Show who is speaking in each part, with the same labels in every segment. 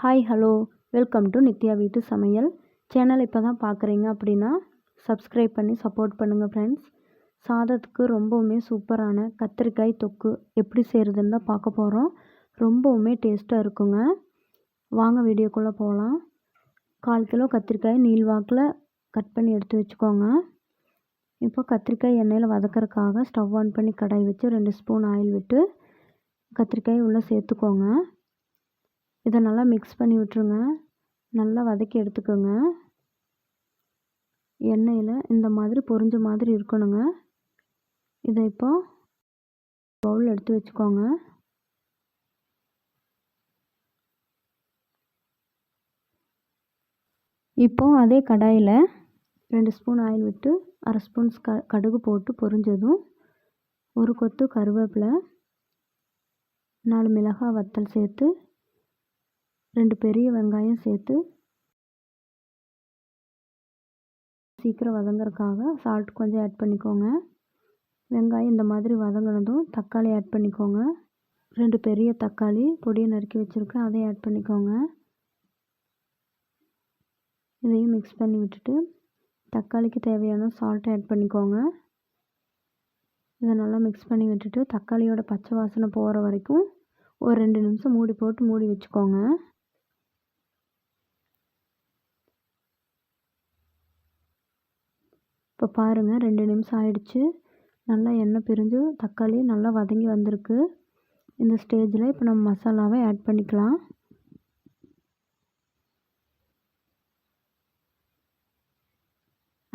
Speaker 1: Hi hello welcome to Nithya வீட்டு சமையல் channel இப்போ தான் பார்க்குறீங்க அப்படின்னா சப்ஸ்கிரைப் பண்ணி சப்போர்ட் பண்ணுங்கள் ஃப்ரெண்ட்ஸ் சாதத்துக்கு ரொம்பவுமே சூப்பரான கத்திரிக்காய் தொக்கு எப்படி செய்கிறதுன்னு தான் பார்க்க போகிறோம் ரொம்பவுமே டேஸ்ட்டாக இருக்குங்க. வாங்க வீடியோக்குள்ளே போகலாம் கால் கிலோ கத்திரிக்காய் நீள்வாக்கில் கட் பண்ணி எடுத்து வச்சுக்கோங்க. இப்போ கத்திரிக்காய் எண்ணெயில் வதக்கறதுக்காக ஸ்டவ் ஆன் பண்ணி கடாய் வச்சு ரெண்டு ஸ்பூன் ஆயில் விட்டு கத்திரிக்காய் உள்ளே சேர்த்துக்கோங்க. இதை நல்லா மிக்ஸ் பண்ணி விட்டுருங்க. நல்லா வதக்கி எடுத்துக்கோங்க. எண்ணெயில் இந்த மாதிரி பொரிஞ்ச மாதிரி இருக்கணுங்க. இதை இப்போ பவுல் எடுத்து வச்சுக்கோங்க. இப்போ அதே கடாயில் ரெண்டு ஸ்பூன் ஆயில் விட்டு அரை ஸ்பூன் க கடுகு போட்டு பொரிஞ்சதும் ஒரு கொத்து கருவேப்பிலை நாலு மிளகாய் வத்தல் சேர்த்து ரெண்டு பெரிய வெங்காயம் சேர்த்து சீக்கிரம் வதங்குறதுக்காக சால்ட் கொஞ்சம் ஆட் பண்ணிக்கோங்க. வெங்காயம் இந்த மாதிரி வதங்கினதும் தக்காளி ஆட் பண்ணிக்கோங்க. ரெண்டு பெரிய தக்காளி பொடியை நறுக்கி வச்சுருக்கேன் அதையும் ஆட் பண்ணிக்கோங்க. இதையும் மிக்ஸ் பண்ணி விட்டுட்டு தக்காளிக்கு தேவையான சால்ட்டை ஆட் பண்ணிக்கோங்க. இதை நல்லா மிக்ஸ் பண்ணி விட்டுட்டு தக்காளியோட பச்சை வாசனை போகிற வரைக்கும் ஒரு ரெண்டு நிமிஷம் மூடி போட்டு மூடி வச்சுக்கோங்க. இப்போ பாருங்கள் ரெண்டு நிமிஷம் ஆயிடுச்சு. நல்லா எண்ணெய் பிரிஞ்சு தக்காளி நல்லா வதங்கி வந்திருக்கு. இந்த ஸ்டேஜில் இப்போ நம்ம மசாலாவை ஆட் பண்ணிக்கலாம்.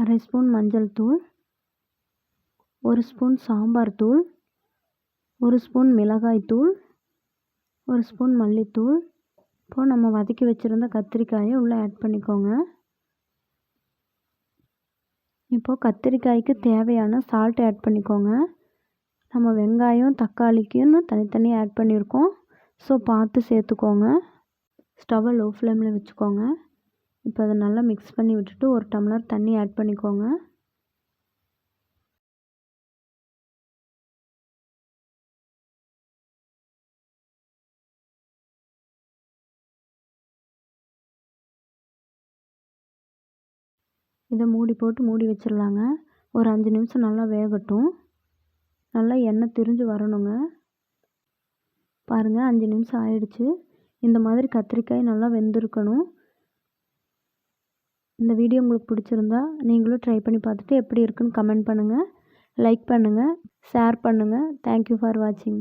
Speaker 1: அரை ஸ்பூன் மஞ்சள் தூள் ஒரு ஸ்பூன் சாம்பார் தூள் ஒரு ஸ்பூன் மிளகாய் தூள் ஒரு ஸ்பூன் மல்லித்தூள். இப்போது நம்ம வதக்கி வச்சுருந்த கத்திரிக்காயை உள்ளே ஆட் பண்ணிக்கோங்க. இப்போது கத்திரிக்காய்க்கு தேவையான சால்ட் ஆட் பண்ணிக்கோங்க. நம்ம வெங்காயம் தக்காளிக்குன்னு தனித்தனியாக ஆட் பண்ணியிருக்கோம் ஸோ பார்த்து சேர்த்துக்கோங்க. ஸ்டவ்வை லோ ஃப்ளேமில் வச்சுக்கோங்க. இப்போ அதை நல்லா மிக்ஸ் பண்ணி விட்டுட்டு ஒரு டம்ளர் தண்ணி ஆட் பண்ணிக்கோங்க. இதை மூடி போட்டு மூடி வச்சிடலாங்க. ஒரு அஞ்சு நிமிஷம் நல்லா வேகட்டும். நல்லா எண்ணெய் திரிஞ்சு வரணுங்க. பாருங்கள் அஞ்சு நிமிஷம் ஆயிடுச்சு. இந்த மாதிரி கத்திரிக்காய் நல்லா வெந்திருக்கணும். இந்த வீடியோ உங்களுக்கு பிடிச்சிருந்தா நீங்களும் ட்ரை பண்ணி பார்த்துட்டு எப்படி இருக்குன்னு கமெண்ட் பண்ணுங்கள் லைக் பண்ணுங்கள் ஷேர் பண்ணுங்கள் தேங்க்யூ ஃபார் வாட்சிங்